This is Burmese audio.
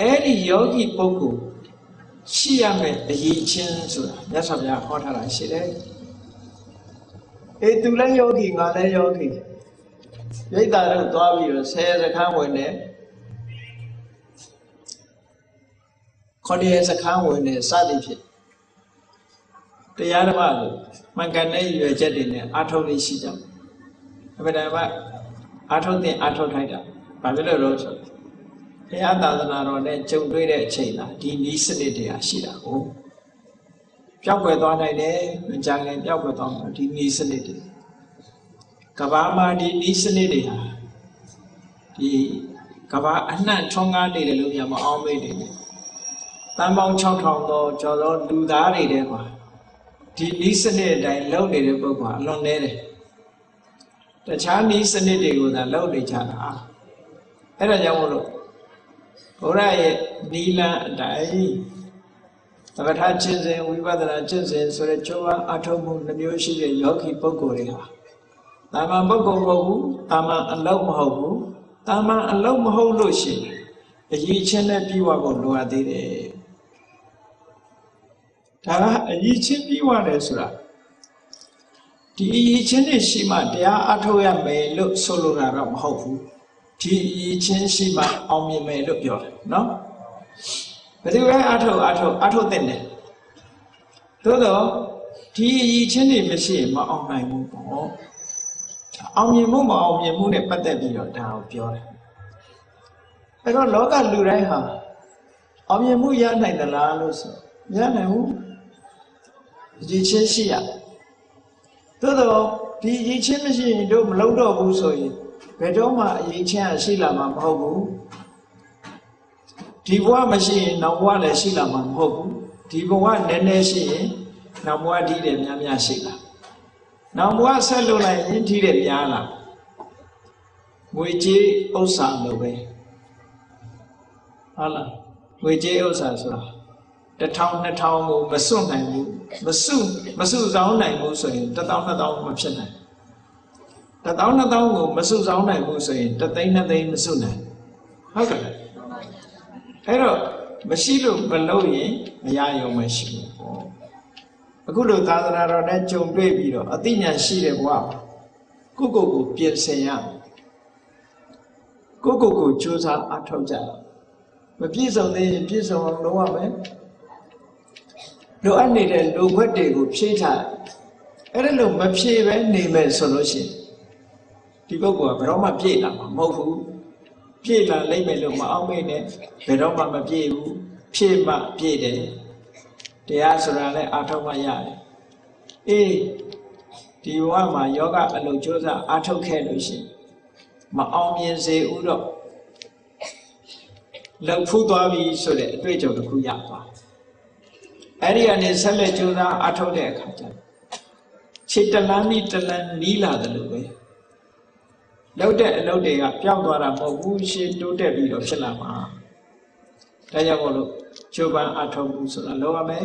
အဲ့ဒီယောဂီပုဂ္ဂိုလ်ရှိရမယ်အရေးချင်းဆိုတာမြတ်စွာဘုရားဟောထားတာရှိတယ်အေးသူလည်းယောဂီငါလည်းယောဂီရိတ်တာတို့သွားပြီးတော့ဆယ်စခန်းဝင်တယ်ခေါ်ရစခန်းဝင်တယ်စသည်ဖြင့်တရားဓမ္မလို့မှန်ကန်တဲ့ရွယ်ချက်တွေနဲ့အာထုတ်လေးရှိကြတယ်အမှန်တမ်းအာထုတ်တဲ့အာထုတ်ထိုက်တာဘာဖြစ်လို့လဲဆိုတော့ ဘုရားသာသနာတော်နဲ့ကြုံတွေ့တဲ့အချိန်လားဒီနီးစနစ်တရားရှိတာကိုပျောက်ကွယ်သွားနိုင်တယ်မကြခင်ပျောက်ကွယ်သွားမှာဒီနီးစနစ်တွေကဘာမှာဒီနီးစနစ်တွေဟာဒီကဘာအနှံ့ထွန်းကားနေတယ်လို့ညမအောင်မိတ်တယ်တန်ပေါင်း6000သောကျော်သောလူသားတွေထဲမှာဒီနီးစနစ်အတိုင်းလုံနေတဲ့ပုဂ္ဂိုလ်အလွန်နည်းတယ်တခြားနီးစနစ်တွေကိုသာလုံနေကြတာအဲ့ဒါကြောင့်မို့လို့ ဘုရားရဲ့နီလန်အတိုင်းသမထကျင့်စဉ်ဝိပဿနာကျင့်စဉ်ဆိုတဲ့ကျောင်းအထုံးမှုနှမျိုးရှိတဲ့ယောဂီပုဂ္ဂိုလ်တွေဟာတာမန်ပုဂ္ဂိုလ်မဟုတ်ဘူးတာမန်အလုံးမဟုတ်ဘူးတာမန်အလုံးမဟုတ်လို့ရှိရင်အရေးချင်းနဲ့ပြီးဝဖို့လိုအပ်သေးတယ်ဒါကအရေးချင်းပြီးဝတယ်ဆိုတာဒီအရေးချင်းတွေရှိမှတရားအထုတ်ရမယ်လို့ဆိုလိုတာတော့မဟုတ်ဘူး ဒီအရေးချင်းရှိမှအောင်မြင်မယ်လို့ပြောတယ်နော်ဘယ်သူလဲအထုတ်အထုတ်အထုတ်တဲ့တယ်သို့တော့ဒီအရေးချင်းတွေမရှိရင်မအောင်နိုင်ဘူးပေါ့အောင်မြင်မှုမအောင်မြင်မှုနဲ့ပတ်သက်ပြီးတော့ဒါကိုပြောတယ်အဲ့တော့လောကလူတိုင်းဟာအောင်မြင်မှုရနိုင်သလားလို့ဆိုမရနိုင်ဘူးအရေးချင်းရှိရသို့တော့ဒီအရေးချင်းမရှိရင်တို့မလုပ်တော့ဘူးဆိုရင် ဘယ်တော့မှအရေးချင်းရှိလာမှာမဟုတ်ဘူးဒီဘဝမရှိရင်နောက်ဘဝလည်းရှိလာမှာမဟုတ်ဘူးဒီဘဝနည်းနည်းရှိရင်နောက်ဘဝဒီတယ်များများရှိလာနောက်ဘဝဆက်လုပ်လိုက်ရင်ဒီတယ်များလာငွေကြေးဥစ္စာလိုပဲဟုတ်လားငွေကြေးဥစ္စာဆိုတာတစ်ထောင်နှစ်ထောင်ကိုမစွန့်နိုင်ဘူးမစွမစွဆောင်နိုင်ဘူးဆိုရင်တစ်ထောင်နှစ်ထောင်မဖြစ်နိုင် တစ်ထောင်နှစ်ထောင်ကိုမစွဆောင်နိုင်ဘူးဆိုရင်တစ်သိန်းနှစ်သိန်းမစွနိုင်ဟုတ်ကဲ့အဲ့တော့မရှိလို့မလုပ်ရင်မရရုံမရှိဘူးပေါ့အခုလိုသာသနာတော်နဲ့ကြုံတွေ့ပြီးတော့အသိဉာဏ်ရှိတဲ့ဘဝကိုကိုကိုပြင်ဆင်ရကိုကိုကိုကြိုးစားအထောက်ကြမပြည့်စုံသေးရင်ပြည့်စုံအောင်လုပ်ရမယ်လိုအပ်နေတဲ့လိုခွက်တွေကိုဖြည့်ထားအဲ့ဒါလို့မဖြည့်ပဲနေမယ်ဆိုလို့ရှိရင် ဒီပုဂ္ဂိုလ်ကဘယ်တော့မှပြည့်လာမှာမဟုတ်ဘူးပြည့်လာလိမ့်မယ်လို့မအောင်မိနဲ့ဘယ်တော့မှမပြည့်ဘူးဖြည့်မှပြည့်တယ်တရားဆိုတာလည်းအာထုတ်မှရတယ်အေးဒီဘဝမှာယောဂအလုပ်ကြိုးစားအာထုတ်ခဲ့လို့ရှိရင်မအောင်မြင်စေဥတော့လောက်ဖူးသွားပြီဆိုတဲ့အတွေ့အကြုံတစ်ခုရသွားအဲ့ဒီကနေဆက်လက်ကြိုးစားအထောက်တဲ့အခါကျခြေတလန်းနီးတလန်းနီးလာတယ်လို့ပဲ လောက်တဲ့အလုပ်တွေကပျောက်သွားတာမဟုတ်ဘူးရှေ့တိုးတက်ပြီးတော့ဖြစ်လာမှာဒါကြောင့်မို့လို့ကြိုးပမ်းအထောက်မှုဆိုတာလောရမယ်